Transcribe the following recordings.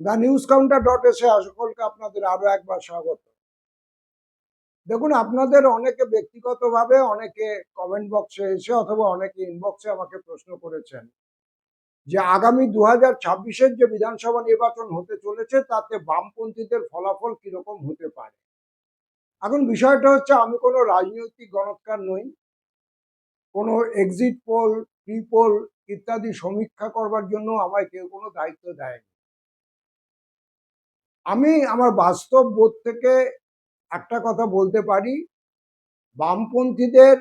The news counter dot এসে সকলকে আপনাদের আরও একবার স্বাগত। দেখুন, আপনাদের অনেকে ব্যক্তিগতভাবে অনেকে কমেন্ট বক্সে এসে অথবা অনেকে ইনবক্সে আমাকে প্রশ্ন করেছেন যে আগামী দু হাজার ছাব্বিশের যে বিধানসভা নির্বাচন হতে চলেছে, তাতে বামপন্থীদের ফলাফল কীরকম হতে পারে? এখন বিষয়টা হচ্ছে, আমি কোনো রাজনৈতিক গণৎকার নই। কোনো এক্সিট পোল প্রি পোল ইত্যাদি সমীক্ষা করবার জন্য আমায় কেউ কোনো দায়িত্ব দেয়নি। আমি আমার বাস্তব বোধ থেকে একটা কথা বলতে পারি। বামপন্থীদের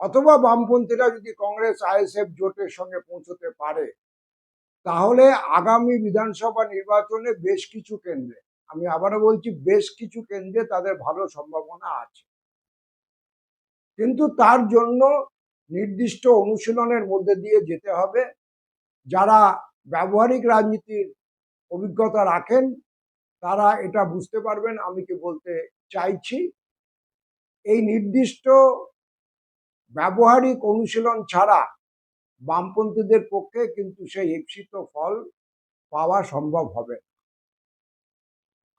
অথবা বামপন্থীরা যদি কংগ্রেস আইএসএফ জোটের সঙ্গে পৌঁছতে পারে, তাহলে আগামী বিধানসভা নির্বাচনে বেশ কিছু কেন্দ্রে, আমি আবারও বলছি বেশ কিছু কেন্দ্রে তাদের ভালো সম্ভাবনা আছে। কিন্তু তার জন্য নির্দিষ্ট অনুশীলনের মধ্যে দিয়ে যেতে হবে। যারা ব্যবহারিক রাজনীতির অভিজ্ঞতা রাখেন তারা এটা বুঝতে পারবেন, আমি কি বলতে চাইছি। এই নির্দিষ্ট ব্যবহারিক অনুশীলন ছাড়া বামপন্থীদের পক্ষে কিন্তু সেই ঈপ্সিত ফল পাওয়া সম্ভব হবে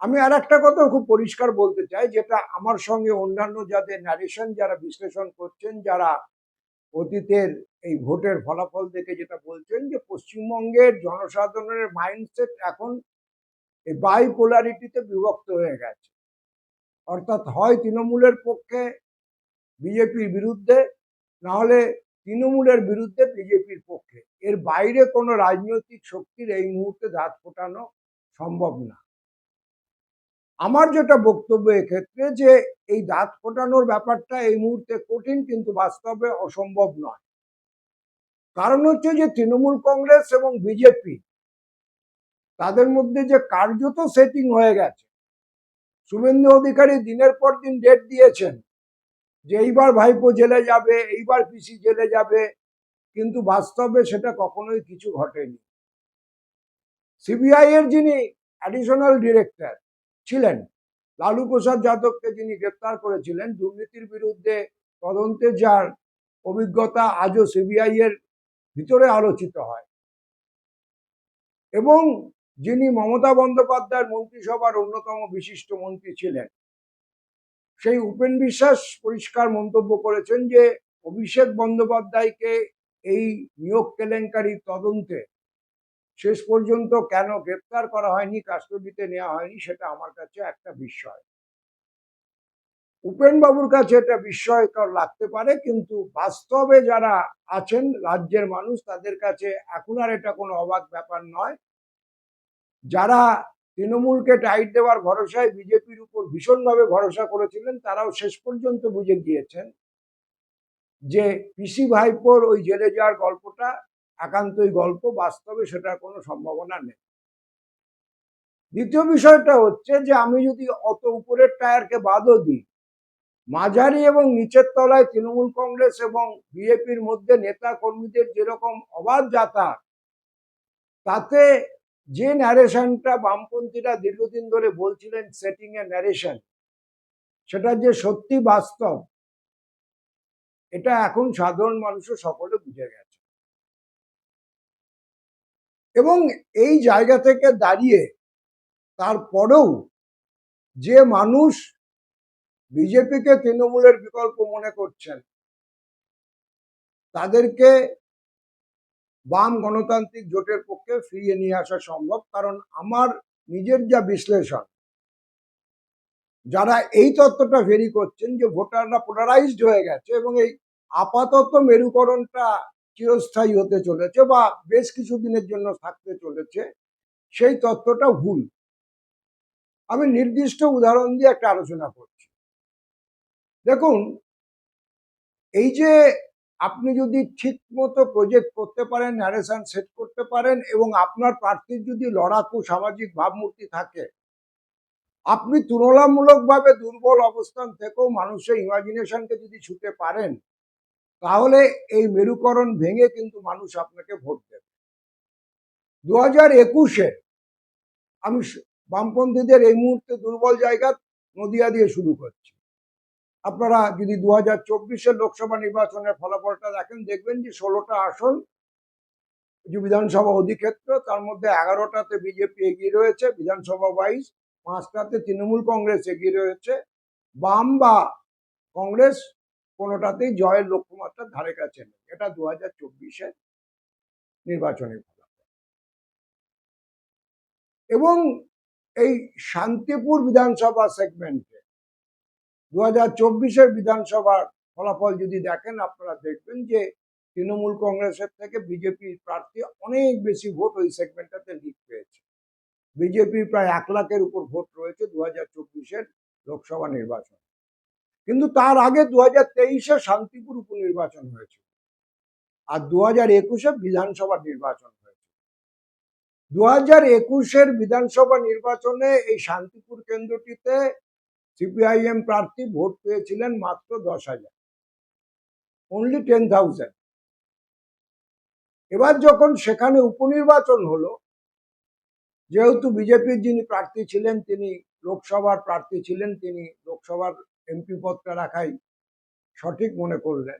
আমি আর একটা কথা খুব পরিষ্কার বলতে চাই, যেটা আমার সঙ্গে অন্যান্য যাদের ন্যারেশন যারা বিশ্লেষণ করছেন, যারা অতীতের এই ভোটের ফলাফল দেখে যেটা বলছেন যে পশ্চিমবঙ্গের জনসাধারণের মাইন্ডসেট এখন এই বাইপোলারিটিতে বিভক্ত হয়ে গেছে। অর্থাৎ হয় তৃণমূলের পক্ষে বিজেপির বিরুদ্ধে, না হলে তৃণমূলের বিরুদ্ধে বিজেপির পক্ষে। এর বাইরে কোনো রাজনৈতিক শক্তির এই মুহূর্তে দাঁত ফোটানো সম্ভব না। আমার যেটা বক্তব্য এক্ষেত্রে যে, এই দাঁত ফোটানোর ব্যাপারটা এই মুহূর্তে কঠিন, কিন্তু বাস্তবে অসম্ভব নয়। কারণ হচ্ছে যে, তৃণমূল কংগ্রেস এবং বিজেপি তাদের মধ্যে যে কার্যত সেটিং হয়ে গেছে। শুভেন্দু অধিকারী দিনের পর দিন ডেট দিয়েছেন যে এইবার ভাইপো জেলে যাবে, এইবার পিসি জেলে যাবে, কিন্তু বাস্তবে সেটা কখনোই কিছু ঘটেনি। সিবিআই এর যিনি অ্যাডিশনাল ডিরেক্টর ছিলেন, লালু প্রসাদ যাদবকে যিনি গ্রেপ্তার করেছিলেন, দুর্নীতির বিরুদ্ধে তদন্তে যার অভিজ্ঞতা আজও সিবিআই এর ভিতরে আলোচিত হয়। এবং যিনি মমতা বন্দ্যোপাধ্যায়ের মন্ত্রিসভার অন্যতম বিশিষ্ট মন্ত্রী ছিলেন, সেই উপেন বিশ্বাস পরিষ্কার মন্তব্য করেছেন যে অভিষেক বন্দ্যোপাধ্যায়কে এই নিয়োগ কেলেঙ্কারি তদন্তে শেষ পর্যন্ত কেন গ্রেপ্তার করা হয়নি, কাস্টডিতে নেওয়া হয়নি, সেটা আমার কাছে একটা বিস্ময় উপেন বাবুর কাছে এটা বিস্ময়কর লাগতে পারে, কিন্তু বাস্তবে যারা আছেন রাজ্যের মানুষ, তাদের কাছে এখন আর এটা কোনো অবাক ব্যাপার নয়। যারা তৃণমূলকে টাইট দেওয়ার ভরসায় বিজেপির উপর ভীষণভাবে ভরসা করেছিলেন, তারাও শেষ পর্যন্ত বুঝে গিয়েছেন যে পিসি ভাইপোর ওই জেলে যাওয়ার গল্পটা একান্তই গল্প, বাস্তবে সেটার কোনো সম্ভাবনা নেই। দ্বিতীয় বিষয়টা হচ্ছে যে আমি যদি অত উপরের টায়ারকে বাদও দিই, মাঝারি এবং নিচের তলায় তৃণমূল কংগ্রেস এবং বিজেপির মধ্যে নেতা কর্মীদের যেরকম অবাধ যাতায়াত, তাতে যে ন্যারেশনটা বামপন্থীরা দীর্ঘদিন ধরে বলছিলেন সেটিং এ ন্যারেশন সেটা যে সত্যি বাস্তব, এটা এখন সাধারণ মানুষও সকলে বুঝে গেছে। এবং এই জায়গা থেকে দাঁড়িয়ে তারপরেও যে মানুষ বিজেপিকে তৃণমূলের বিকল্প মনে করছেন, তাদেরকে বাম গণতান্ত্রিক জোটের পক্ষে ফিরিয়ে নিয়ে আসা সম্ভব, কারণ আমার নিজের যা বিশ্লেষণ, যারা এই তত্ত্বটা ভেরি করছেন যে ভোটাররা পোলারাইজড হয়ে গেছে এবং এই আপাতত মেরুকরণটা চিরস্থায়ী হতে চলেছে বা বেশ কিছু দিনের জন্য থাকতে চলেছে, সেই তত্ত্বটা ভুল। আমি নির্দিষ্ট উদাহরণ দিয়ে একটা আলোচনা করছি। দেখুন, এই যে আপনি যদি ঠিক মতো প্রজেক্ট করতে পারেন ন্যারেশন সেট করতে পারেন এবং আপনার প্রার্থীর যদি লড়াকু সামাজিক ভাবমূর্তি থাকে, আপনি তুলনামূলকভাবে দুর্বল অবস্থান থেকেও মানুষের ইমাজিনেশনকে যদি ছুতে পারেন, তাহলে এই মেরুকরণ ভেঙে কিন্তু মানুষ আপনাকে ভোট দেবে। দু হাজার একুশে আমি বামপন্থীদের এই মুহূর্তে দুর্বল জায়গা নদিয়া দিয়ে শুরু করছি। আপনারা যদি দু হাজার চব্বিশের লোকসভা নির্বাচনের ফলাফলটা দেখেন, দেখবেন যে ষোলোটা আসন যে বিধানসভা অধিক্ষেত্র, তার মধ্যে এগারোটাতে বিজেপি এগিয়ে রয়েছে, বিধানসভা ওয়াইজ পাঁচটাতে তৃণমূল কংগ্রেস এগিয়ে রয়েছে বাম বা কংগ্রেস কোনোটাতেই জয়ের লক্ষ্যমাত্রার ধারে কাছে নেই। এটা দু হাজার চব্বিশের নির্বাচনী ফলাফল। এবং এই শান্তিপুর বিধানসভা সেগমেন্টে দু হাজার চব্বিশের বিধানসভার ফলাফল যদি দেখেন, আপনারা দেখবেন যে তৃণমূল কংগ্রেসের থেকে বিজেপির প্রার্থী অনেক বেশি ভোট ওই সেগমেন্টটাতে লিড পেয়েছে। বিজেপির প্রায় এক লাখের উপর ভোট রয়েছে দু হাজার চব্বিশের লোকসভা নির্বাচন। কিন্তু তার আগে দু হাজার তেইশে শান্তিপুর উপনির্বাচন হয়েছিল আর দু হাজার একুশে বিধানসভা নির্বাচন হয়েছে। দু হাজার একুশের বিধানসভা নির্বাচনে এই শান্তিপুর কেন্দ্রটিতে সিপিআইএম প্রার্থী ভোট পেয়েছিলেন মাত্র দশ হাজার। অনলি টেন থাউজেন্ড এবার যখন সেখানে উপনির্বাচন হলো, যেহেতু বিজেপির যিনি প্রার্থী ছিলেন, তিনি লোকসভার প্রার্থী ছিলেন, তিনি লোকসভার এমপি পদটা রাখাই সঠিক মনে করলেন।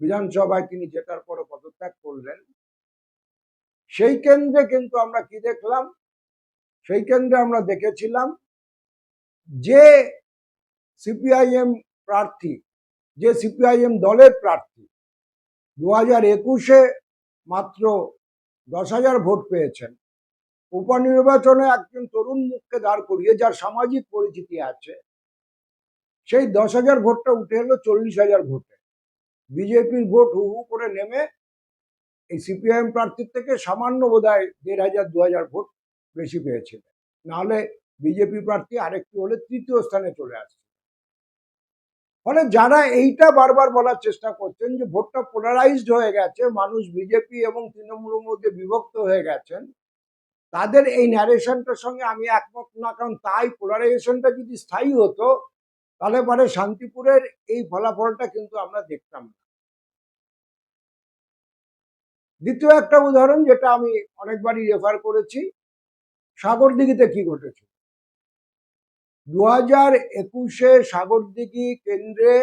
বিধানসভায় তিনি জেতার পরে পদত্যাগ করলেন। সেই কেন্দ্রে কিন্তু আমরা কি দেখলাম? সেই কেন্দ্রে আমরা দেখেছিলাম যে সিপিআইএম প্রার্থী, যে সিপিআইএম দলের প্রার্থী দু হাজার একুশে মাত্র দশ হাজার ভোট পেয়েছেন। উপনির্বাচনে একজন তরুণ মুখকে দাঁড় করিয়ে যার সামাজিক পরিচিতি আছে, সেই দশ হাজার ভোটটা উঠে এলো চল্লিশ হাজার ভোটে। বিজেপির ভোট হু হু করে নেমে এই সিপিআইএম প্রার্থীর থেকে সামান্য বোধ হয় দেড় হাজার দু হাজার ভোট বেশি পেয়েছিলেন। নাহলে বিজেপি প্রার্থী আরেকটি হলে তৃতীয় স্থানে চলে আসছে। ফলে যারা এইটা বারবার বলার চেষ্টা করছেন যে ভোটটা পোলারাইজড হয়ে গেছে, মানুষ বিজেপি এবং তৃণমূলের মধ্যে বিভক্ত হয়ে গেছেন, তাদের এই ন্যারেশনটার সঙ্গে আমি একমত না, কারণ তাই পোলারাইজেশনটা যদি স্থায়ী হতো, তাহলে পরে শান্তিপুরের এই ফলাফলটা কিন্তু আমরা দেখতাম না। দ্বিতীয় একটা উদাহরণ যেটা আমি অনেকবারই রেফার করেছি, সাগরদিঘিতে কি ঘটেছে? দু হাজার একুশে সাগরদিঘি কেন্দ্রে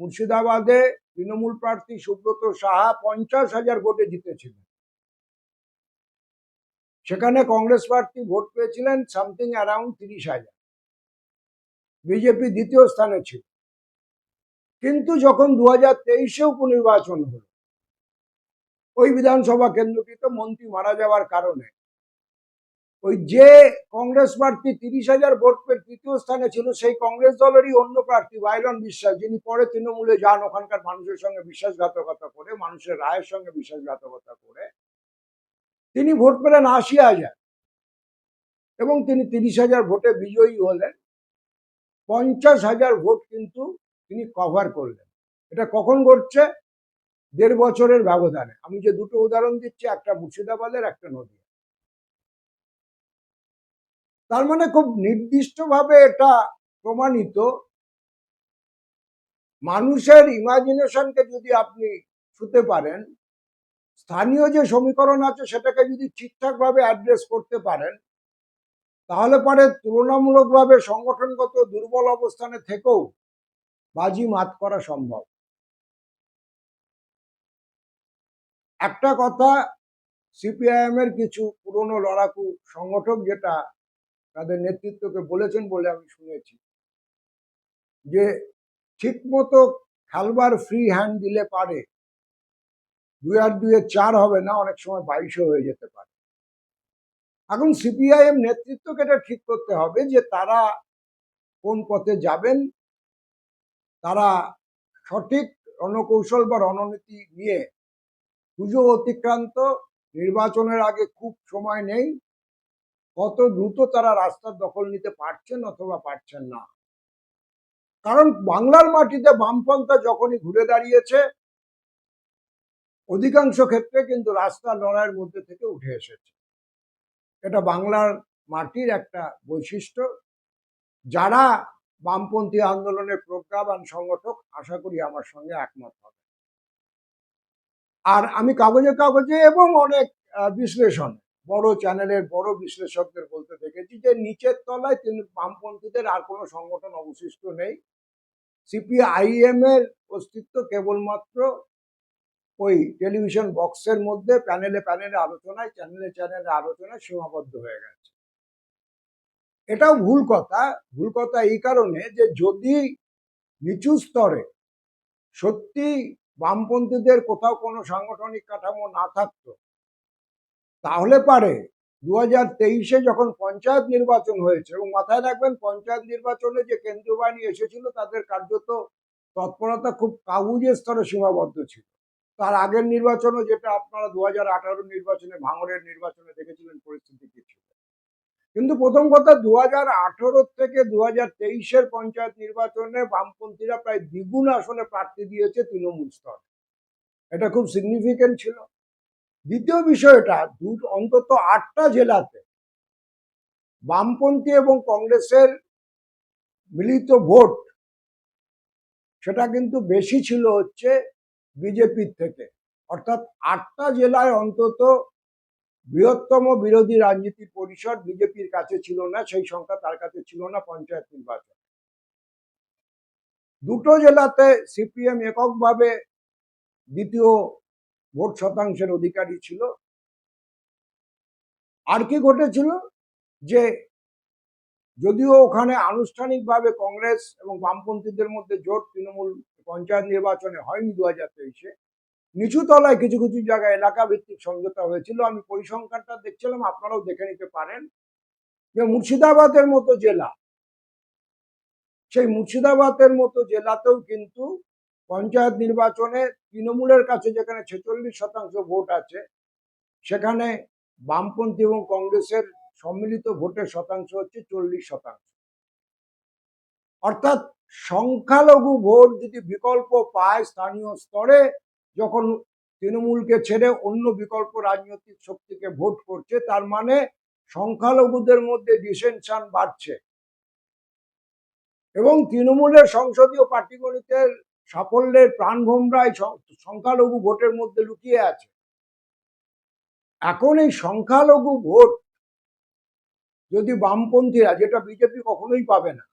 মুর্শিদাবাদে তৃণমূল প্রার্থী সুব্রত সাহা পঞ্চাশ হাজার ভোটে জিতেছিলেন। সেখানে কংগ্রেস প্রার্থী ভোট পেয়েছিলেন সামথিং অ্যারাউন্ড তিরিশ হাজার। বিজেপি দ্বিতীয় স্থানে ছিল। কিন্তু যখন দু হাজার তেইশে উপনির্বাচন হলো, ওই বিধানসভা কেন্দ্রটিতে মন্ত্রী মারা যাওয়ার কারণে ওই যে কংগ্রেস প্রার্থী তিরিশ হাজার ভোট পেয়ে তৃতীয় স্থানে ছিল, সেই কংগ্রেস দলেরই অন্য প্রার্থী বাইরন বিশ্বাস, যিনি পরে তৃণমূলে যান ওখানকার মানুষের সঙ্গে বিশ্বাসঘাতকতা করে, মানুষের রায়ের সঙ্গে বিশ্বাসঘাতকতা করে, তিনি ভোট পেলেন আশি হাজার এবং তিনি তিরিশ হাজার ভোটে বিজয়ী হলেন। পঞ্চাশ হাজার ভোট কিন্তু তিনি কভার করলেন। এটা কখন ঘটছে? দেড় বছরের ব্যবধানে। আমি যে দুটো উদাহরণ দিচ্ছি, একটা মুর্শিদাবাদের, একটা নদীয়া তার মানে খুব নির্দিষ্টভাবে এটা প্রমাণিত। মানুষের ইমাজিনেশনকে যদি আপনি ছুতে পারেন, স্থানীয় যে সমীকরণ আছে সেটাকে যদি ঠিকঠাকভাবে অ্যাড্রেস করতে পারেন, তাহলে পরে তুলনামূলকভাবে সংগঠনগত দুর্বল অবস্থানে থেকেও বাজি মাত করা সম্ভব। একটা কথা সিপিআইএম এর কিছু পুরনো লড়াকু সংগঠক যেটা তাদের নেতৃত্বকে বলেছেন বলে আমি শুনেছি। যে ঠিকমতো খেলবার ফ্রি হ্যান্ড দিলে পারে, দুই আর দুয়ে চার হবে না, অনেক সময় বাইশও হয়ে যেতে পারে। এখন সিপিআইএম নেতৃত্বকে এটা ঠিক করতে হবে যে তারা কোন পথে যাবেন, তারা সঠিক রণকৌশল বা রণনীতি নিয়ে পুজো অতিক্রান্ত, নির্বাচনের আগে খুব সময় নেই কত দ্রুত তারা রাস্তার দখল নিতে পারছেন অথবা পারছেন না। কারণ বাংলার মাটিতে বামপন্থা যখনই ঘুরে দাঁড়িয়েছে, অধিকাংশ ক্ষেত্রে কিন্তু রাস্তা লড়াইয়ের মধ্যে থেকে উঠে এসেছে। এটা বাংলার মাটির একটা বৈশিষ্ট্য। যারা বামপন্থী আন্দোলনের প্রজ্ঞাবান সংগঠক, আশা করি আমার সঙ্গে একমত হবে। আর আমি কাগজে কাগজে এবং অনেক বিশ্লেষণ বড় চ্যানেলের, বড় বিশ্লেষকদের বলতে দেখেছি যে নিচের তলায় তিনি বামপন্থীদের আর কোনো সংগঠন অবশিষ্ট নেই। সিপিআইএম এর অস্তিত্ব কেবলমাত্র ওই টেলিভিশন বক্সের মধ্যে প্যানেলে প্যানেলে আলোচনায়, চ্যানেলে চ্যানেলে আলোচনায় সীমাবদ্ধ হয়ে গেছে। এটাও ভুল কথা ভুল কথা এই কারণে যে যদি নিচু স্তরে সত্যি বামপন্থীদের কোথাও কোনো সাংগঠনিক কাঠামো না থাকতো তাহলে পারে। দু হাজার তেইশে যখন পঞ্চায়েত নির্বাচন হয়েছে এবং মাথায় রাখবেন, পঞ্চায়েত নির্বাচনে যে কেন্দ্রীয় বাহিনী এসেছিল, তাদের কার্যত তৎপরতা খুব কাগুজের স্তরে সীমাবদ্ধ ছিল। তার আগের নির্বাচনও যেটা আপনারা দু হাজার আঠারো নির্বাচনে, ভাঙড়ের নির্বাচনে দেখেছিলেন পরিস্থিতি কি ছিল। কিন্তু প্রথম কথা দু হাজার আঠারো থেকে দু হাজার তেইশের পঞ্চায়েত নির্বাচনে বামপন্থীরা প্রায় দ্বিগুণ আসনে প্রার্থী দিয়েছে তৃণমূল স্তরে। এটা খুব সিগনিফিকেন্ট ছিল। দ্বিতীয় বিষয়টা দু অন্তত আটটা জেলাতে বামপন্থী এবং কংগ্রেসের মিলিত ভোট, সেটা কিন্তু বেশি ছিল হচ্ছে বিজেপির থেকে। অর্থাৎ আটটা জেলায় অন্তত বৃহত্তম বিরোধী রাজনীতি পরিষদ বিজেপির কাছে ছিল না, সেই সংখ্যা তার কাছে ছিল না পঞ্চায়েত নির্বাচন। দুটো জেলাতে সিপিএম এককভাবে দ্বিতীয় ভোট শতাংশের অধিকারী ছিল। আর কি ঘটেছিল? যে যদিও ওখানে আনুষ্ঠানিকভাবে কংগ্রেস এবং বামপন্থীদের মধ্যে জোট তৃণমূল পঞ্চায়েত নির্বাচনে হয়নি দু হাজার তেইশে, নিচু তলায় কিছু কিছু জায়গায় এলাকা ভিত্তিক সমঝোতা হয়েছিল। আমি পরিসংখ্যানটা দেখছিলাম, আপনারাও দেখে নিতে পারেন। যে মুর্শিদাবাদের মতো জেলা, সেই মুর্শিদাবাদের মতো জেলাতেও কিন্তু পঞ্চায়েত নির্বাচনে তৃণমূলের কাছে যেখানে ছেচল্লিশ শতাংশ ভোট আছে, সেখানে বামপন্থী এবং কংগ্রেসের সম্মিলিত ভোটের শতাংশ হচ্ছে চল্লিশ শতাংশ। অর্থাৎ সংখ্যালঘু ভোট যদি বিকল্প পায় স্থানীয় স্তরে, যখন তৃণমূলকে ছেড়ে অন্য বিকল্প রাজনৈতিক শক্তিকে ভোট করছে, তার মানে সংখ্যালঘুদের মধ্যে ডিসেনশন বাড়ছে। এবং তৃণমূলের সংসদীয় পাটিগণিতের সাফল্যের প্রাণভোমরায় সংখ্যালঘু ভোটের মধ্যে লুকিয়ে আছে। এখন এই সংখ্যালঘু ভোট যদি বামপন্থীরা, যেটা বিজেপি কখনোই পাবে না,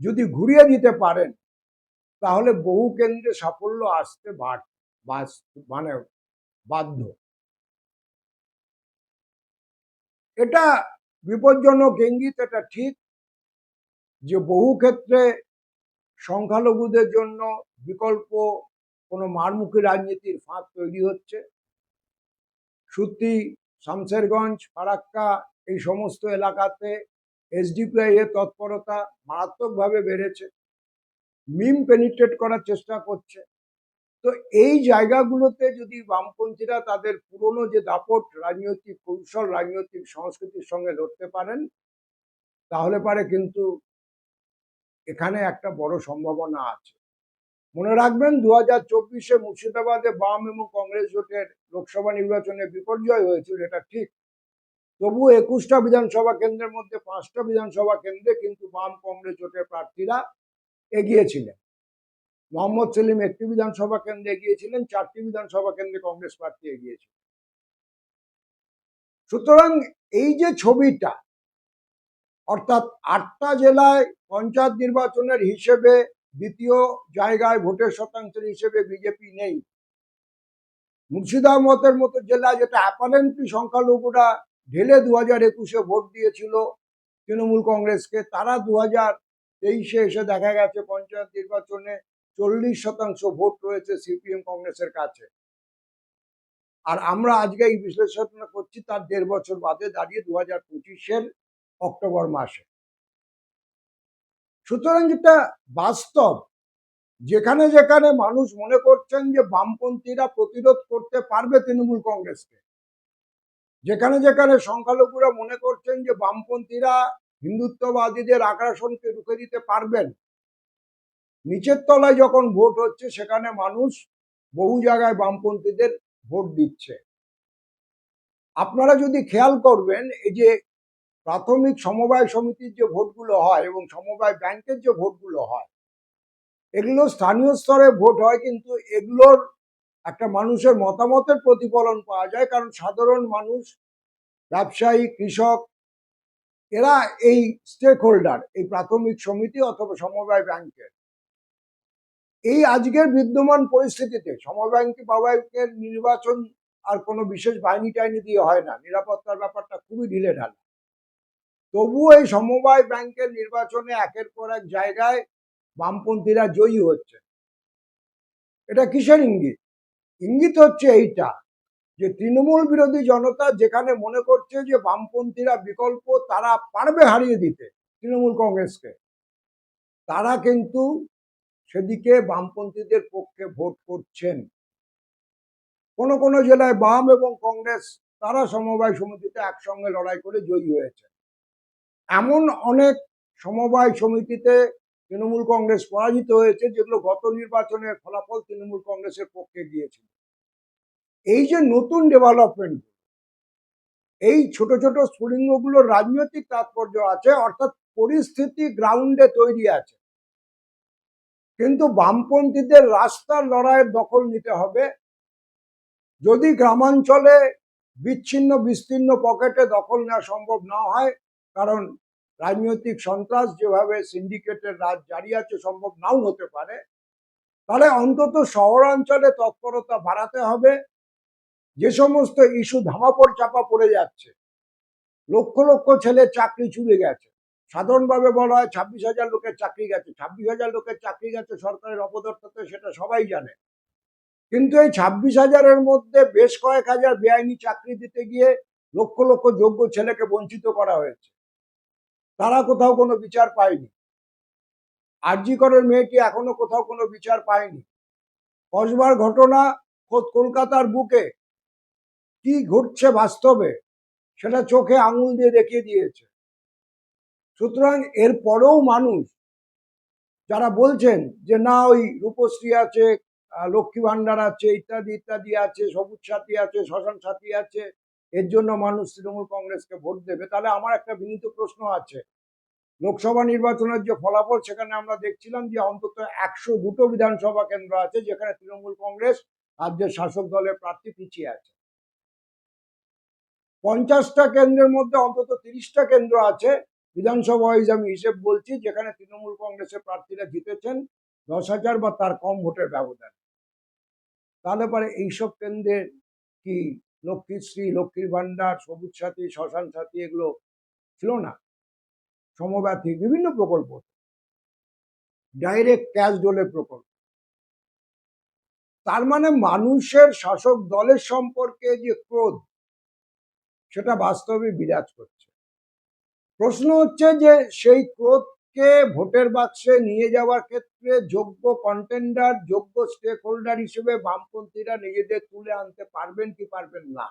যদি ঘুরিয়ে দিতে পারেন, তাহলে বহু কেন্দ্রে সাফল্য আসতে মানে বাধ্য। এটা বিপজ্জনক ইঙ্গিত, এটা ঠিক যে বহু ক্ষেত্রে সংখ্যালঘুদের জন্য বিকল্প কোনো মারমুখী রাজনীতির ফাঁক তৈরি হচ্ছে? সত্যি শামসেরগঞ্জ ফারাক্কা, এই সমস্ত এলাকাতে এসডিপিআই এর তৎপরতা মারাত্মকভাবে বেড়েছে। মিম পেনিট্রেট করার চেষ্টা করছে। তো এই জায়গাগুলোতে যদি বামপন্থীরা তাদের পুরনো যে দাপট রাজনৈতিক কৌশল, রাজনৈতিক সংস্কৃতির সঙ্গে লড়তে পারেন, তাহলে পারে কিন্তু এখানে একটা বড় সম্ভাবনা আছে। মনে রাখবেন দু হাজার চব্বিশে মুর্শিদাবাদে বাম এবং কংগ্রেস জোটের লোকসভা নির্বাচনে বিপর্যয় হয়েছিল, এটা ঠিক। তবু একুশটা বিধানসভা কেন্দ্রের মধ্যে পাঁচটা বিধানসভা কেন্দ্রে কিন্তু বাম কংগ্রেস জোটের প্রার্থীরা এগিয়েছিলেন। মোহাম্মদ সেলিম একটি বিধানসভা কেন্দ্রে এগিয়েছিলেন, চারটি বিধানসভা কেন্দ্রে কংগ্রেস প্রার্থী এগিয়েছিলেন সুতরাং এই যে ছবিটা অর্থাৎ আটটা জেলায় পঞ্চায়েত নির্বাচনের হিসেবে দ্বিতীয় জায়গায় ভোটের শতাংশের হিসেবে বিজেপি নেই। মুর্শিদাবাদের মতো জেলা যেটা অ্যাপারেন্টলি সংখ্যালঘুরা ঢেলে দু হাজার একুশে ভোট দিয়েছিল তৃণমূল কংগ্রেসকে, তারা দু হাজার তেইশে এসে দেখা গেছে পঞ্চায়েত নির্বাচনে চল্লিশ শতাংশ ভোট রয়েছে সিপিএম কংগ্রেসের কাছে। আর আমরা আজকে এই বিশ্লেষণ করছি তার দেড় বছর বাদে দাঁড়িয়ে দু হাজার পঁচিশের অক্টোবর মাসে। সুতরাং যেটা বাস্তব। যেখানে যেখানে মানুষ মনে করছেন যে বামপন্থীরা প্রতিরোধ করতে পারবে তৃণমূল কংগ্রেসকে, যেখানে যেখানে সংখ্যালঘুরা মনে করছেন যে বামপন্থীরা হিন্দুত্ববাদীদের আগ্রাসনকে রুখে দিতে পারবেন। নিচের তলায় যখন ভোট হচ্ছে, সেখানে মানুষ বহু জায়গায় বামপন্থীদের ভোট দিচ্ছে। আপনারা যদি খেয়াল করবেন, এই যে প্রাথমিক সমবায় সমিতির যে ভোটগুলো হয় এবং সমবায় ব্যাংকের যে ভোটগুলো হয়, এগুলো স্থানীয় স্তরে ভোট হয় কিন্তু এগুলোর একটা মানুষের মতামতের প্রতিফলন পাওয়া যায়। কারণ সাধারণ মানুষ, ব্যবসায়ী, কৃষক, এরা এই স্টেক হোল্ডার এই প্রাথমিক সমিতি অথবা সমবায় ব্যাংকের। এই আজকের বিদ্যমান পরিস্থিতিতে সমব্যাংক বাবাইকের নির্বাচন আর কোনো বিশেষ বাহিনী টাইনি দিয়ে হয় না। নিরাপত্তার ব্যাপারটা খুবই ঢিলে ঢালা। তবুও এই সমবায় ব্যাংকের নির্বাচনে একের পর এক জায়গায় বামপন্থীরা জয়ী হচ্ছে। এটা কিসের ইঙ্গিত? ইঙ্গিত হচ্ছে এইটা, যে তৃণমূল বিরোধী জনতা যেখানে মনে করছে যে বামপন্থীরা বিকল্প, তারা পারবে হারিয়ে দিতে তৃণমূল কংগ্রেসকে। তারা কিন্তু সেদিকে বামপন্থীদের পক্ষে ভোট করছেন। কোন কোন জেলায় বাম এবং কংগ্রেস, তারা সমবায় সমিতিতে একসঙ্গে লড়াই করে জয়ী হয়েছে। এমন অনেক সমবায় সমিতিতে তৃণমূল কংগ্রেস পরাজিত হয়েছে যেগুলো গত নির্বাচনের ফলাফল তৃণমূল কংগ্রেসের পক্ষে গিয়েছিল। এই যে নতুন ডেভেলপমেন্ট এই ছোট ছোট স্ফুলিঙ্গগুলোর রাজনৈতিক তাৎপর্য আছে, অর্থাৎ পরিস্থিতি গ্রাউন্ডে তৈরি আছে। কিন্তু বামপন্থীদের রাস্তার লড়াইয়ের দখল নিতে হবে। যদি গ্রামাঞ্চলে বিচ্ছিন্ন বিস্তীর্ণ পকেটে দখল নেওয়া সম্ভব না হয় কারণ রাজনৈতিক সন্ত্রাস যেভাবে সিন্ডিকেটের রাজ জারি আছে সম্ভব নাও হতে পারে, তাহলে অন্তত শহরাঞ্চলে তৎপরতা বাড়াতে হবে। যে সমস্ত ইস্যু ধামাপড় চাপা পড়ে যাচ্ছে, লক্ষ লক্ষ ছেলে চাকরি চুরে গেছে। সাধারণভাবে বলা হয় ছাব্বিশ হাজার লোকের চাকরি গেছে, ছাব্বিশ হাজার লোকের চাকরি গেছে সরকারের অপদর্থতে সেটা সবাই জানে। কিন্তু এই ছাব্বিশ হাজারের মধ্যে বেশ কয়েক হাজার বেআইনি চাকরি দিতে গিয়ে লক্ষ লক্ষ যোগ্য ছেলেকে বঞ্চিত করা হয়েছে। তারা কোথাও কোনো বিচার পায়নি। আরজি করের মেয়েটি এখনও কোথাও কোনো বিচার পায়নি। কসবার ঘটনা খোদ কলকাতার বুকে কি ঘটছে বাস্তবে সেটা চোখে আঙুল দিয়ে দেখিয়ে দিয়েছে। সুতরাং এর পরেও মানুষ যারা বলছেন যে না, ওই রূপশ্রী আছে লক্ষ্মী ভান্ডার আছে, ইত্যাদি ইত্যাদি আছে, সবুজ সাথী আছে, শ্মশান সাথী আছে এর জন্য মানুষ তৃণমূল কংগ্রেসকে ভোট দেবে। তাহলে আমার একটা বিনীত প্রশ্ন আছে। লোকসভা নির্বাচনের যে ফলাফল, সেখানে আমরা দেখছিলাম যে অন্তত একশো দুটো বিধানসভা কেন্দ্র আছে, যেখানে তৃণমূল কংগ্রেস রাজ্যের শাসক দলের প্রার্থী পিছিয়ে আছে। পঞ্চাশটা কেন্দ্রের মধ্যে অন্তত তিরিশটা কেন্দ্র আছে। বিধানসভা ওয়াইজ আমি হিসেব বলছি, যেখানে তৃণমূল কংগ্রেসের প্রার্থীরা জিতেছেন, দশ হাজার বা তার কম ভোটের ব্যবধান। তাহলে পরে এইসব কেন্দ্রে কি লক্ষ্মীশ্রী লক্ষ্মীর ভান্ডার সবুজ সাথী শ্মশান সাথী এগুলো ছিল না। সমব্যাথী বিভিন্ন প্রকল্প ডাইরেক্ট ক্যাশ ডোলের প্রকল্প। তার মানে মানুষের শাসক দলের সম্পর্কে যে ক্রোধ, সেটা বাস্তবে বিরাজ করছে। প্রশ্ন হচ্ছে যে সেই ক্রোধকে ভোটের বাক্সে নিয়ে যাওয়ার ক্ষেত্রে যোগ্য কন্টেন্ডার যোগ্য স্টেক হোল্ডার হিসেবে বামপন্থীরা নিজেদের তুলে আনতে পারবেন কি পারবেন না?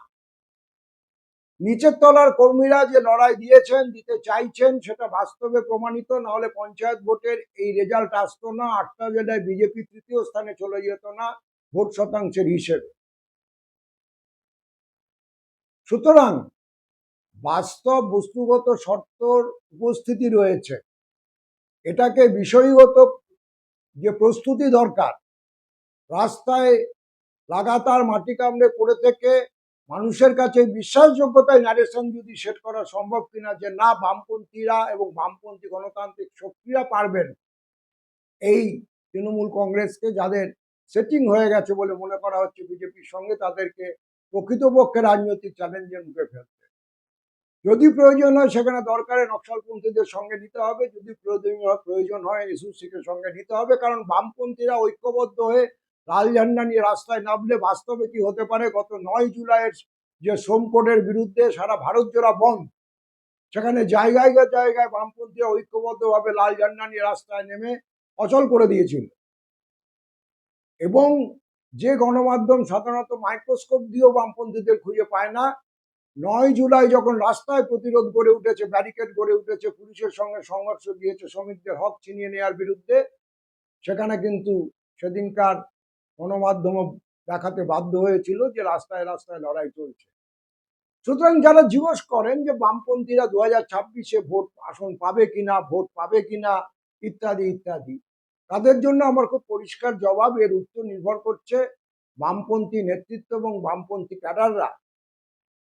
নিচের তলার কর্মীরা যে লড়াই দিয়েছেন, দিতে চাইছেন, সেটা বাস্তবে প্রমাণিত, না হলে পঞ্চায়েত ভোটের এই রেজাল্ট আসতো না, আটটা জেলায় বিজেপি তৃতীয় স্থানে চলে যেত না ভোট শতাংশের হিসেবে। সুতরাং বাস্তব বস্তুগত শর্তর উপস্থিতি রয়েছে। এটাকে বিষয়গত যে প্রস্তুতি দরকার, রাস্তায় লাগাতার মাটি কামড়ে পড়ে থেকে মানুষের কাছে বিশ্বাসযোগ্যতায় ন্যারেশন যদি সেট করা সম্ভব কিনা যে না, বামপন্থীরা এবং বামপন্থী গণতান্ত্রিক শক্তিরা পারবেন এই তৃণমূল কংগ্রেসকে যাদের সেটিং হয়ে গেছে বলে মনে করা হচ্ছে, বিজেপির সঙ্গে তাদেরকে প্রকৃতপক্ষে রাজনৈতিক চ্যালেঞ্জের মুখে ফেলতে। যদি প্রয়োজন হয়, সেখানে দরকারে নকশালপন্থীদের সঙ্গে নিতে হবে। যদি প্রয়োজন প্রয়োজন হয় এসুসিকে সঙ্গে নিতে হবে। কারণ বামপন্থীরা ঐক্যবদ্ধ হয়ে লাল ঝান্ডা নিয়ে রাস্তায় নামলে বাস্তবে কি হতে পারে? গত নয় জুলাইয়ের যে শ্রম কোডের বিরুদ্ধে সারা ভারত জোড়া বন্ধ, সেখানে জায়গায় জায়গায় বামপন্থীরা ঐক্যবদ্ধভাবে লাল ঝান্ডা নিয়ে রাস্তায় নেমে অচল করে দিয়েছিল। এবং যে গণমাধ্যম সাধারণত মাইক্রোস্কোপ দিয়েও বামপন্থীদের খুঁজে পায় না নয় জুলাই যখন রাস্তায় প্রতিরোধ গড়ে উঠেছে ব্যারিকেড গড়ে উঠেছে, পুলিশের সঙ্গে সংঘর্ষ দিয়েছে শ্রমিকদের হক ছিনিয়ে নেওয়ার বিরুদ্ধে, সেখানে কিন্তু সেদিনকার গণমাধ্যম দেখাতে বাধ্য হয়েছিল যে রাস্তায় রাস্তায় লড়াই চলছে। সুতরাং যারা জিজ্ঞেস করেন যে বামপন্থীরা দু হাজার ছাব্বিশে ভোট আসন পাবে কিনা, ভোট পাবে কিনা, ইত্যাদি ইত্যাদি, তাদের জন্য আমার খুব পরিষ্কার জবাব এর উত্তর নির্ভর করছে বামপন্থী নেতৃত্ব এবং বামপন্থী ক্যাডাররা।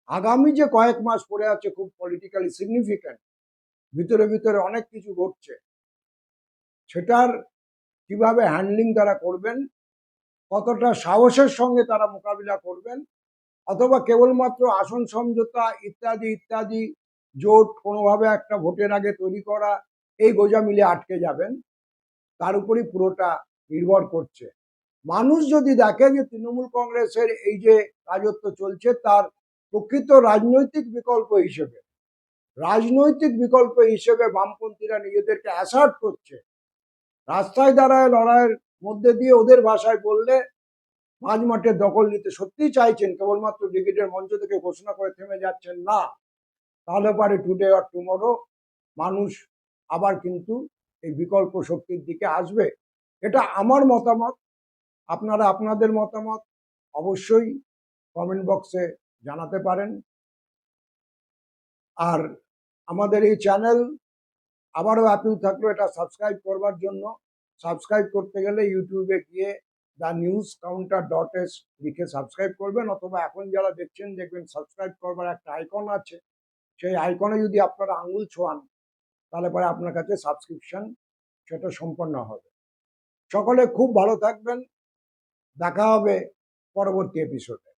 আগামী যে কয়েক মাস পড়ে আছে খুব পলিটিক্যালি সিগনিফিক্যান্ট ভিতরে ভিতরে অনেক কিছু ঘটছে। সেটার কীভাবে হ্যান্ডলিং তারা করবেন, কতটা সাহসের সঙ্গে তারা মোকাবিলা করবেন, অথবা কেবলমাত্র আসন সমঝোতা ইত্যাদি ইত্যাদি জোট কোনোভাবে একটা ভোটের আগে তৈরি করা, এই গোজা মিলে আটকে যাবেন, তার উপরই পুরোটা নির্ভর করছে। মানুষ যদি দেখে যে তৃণমূল কংগ্রেসের এই যে রাজত্ব চলছে, তার প্রকৃত রাজনৈতিক বিকল্প হিসেবে। রাজনৈতিক বিকল্প হিসেবে বামপন্থীরা নিজেদেরকে অ্যাসার্ট করছে। রাস্তায় দাঁড়ায়, লড়াইয়ের মধ্যে দিয়ে ওদের ভাষায় বললে মাঝ মাঠে দখল নিতে সত্যিই চাইছেন, কেবলমাত্র ব্রিগেডের মঞ্চ থেকে ঘোষণা করে থেমে যাচ্ছেন না। তাহলে পারে টুডে আর টুমরো মানুষ আবার কিন্তু এই বিকল্প শক্তির দিকে আসবে। এটা আমার মতামত। আপনারা আপনাদের মতামত অবশ্যই কমেন্ট বক্সে জানাতে পারেন। আর আমাদের এই চ্যানেল আবারও অ্যাপিল থাকল এটা সাবস্ক্রাইব করবার জন্য। সাবস্ক্রাইব করতে গেলে ইউটিউবে গিয়ে the news counter dot S লিখে সাবস্ক্রাইব করবেন অথবা এখন যারা দেখছেন, দেখবেন সাবস্ক্রাইব করবার একটা আইকন আছে। সেই আইকনে যদি আপনারা আঙুল ছোঁয়ান, তাহলে পরে আপনার কাছে সাবস্ক্রিপশন সেটা সম্পন্ন হবে। সকলে খুব ভালো থাকবেন। দেখা হবে পরবর্তী এপিসোডে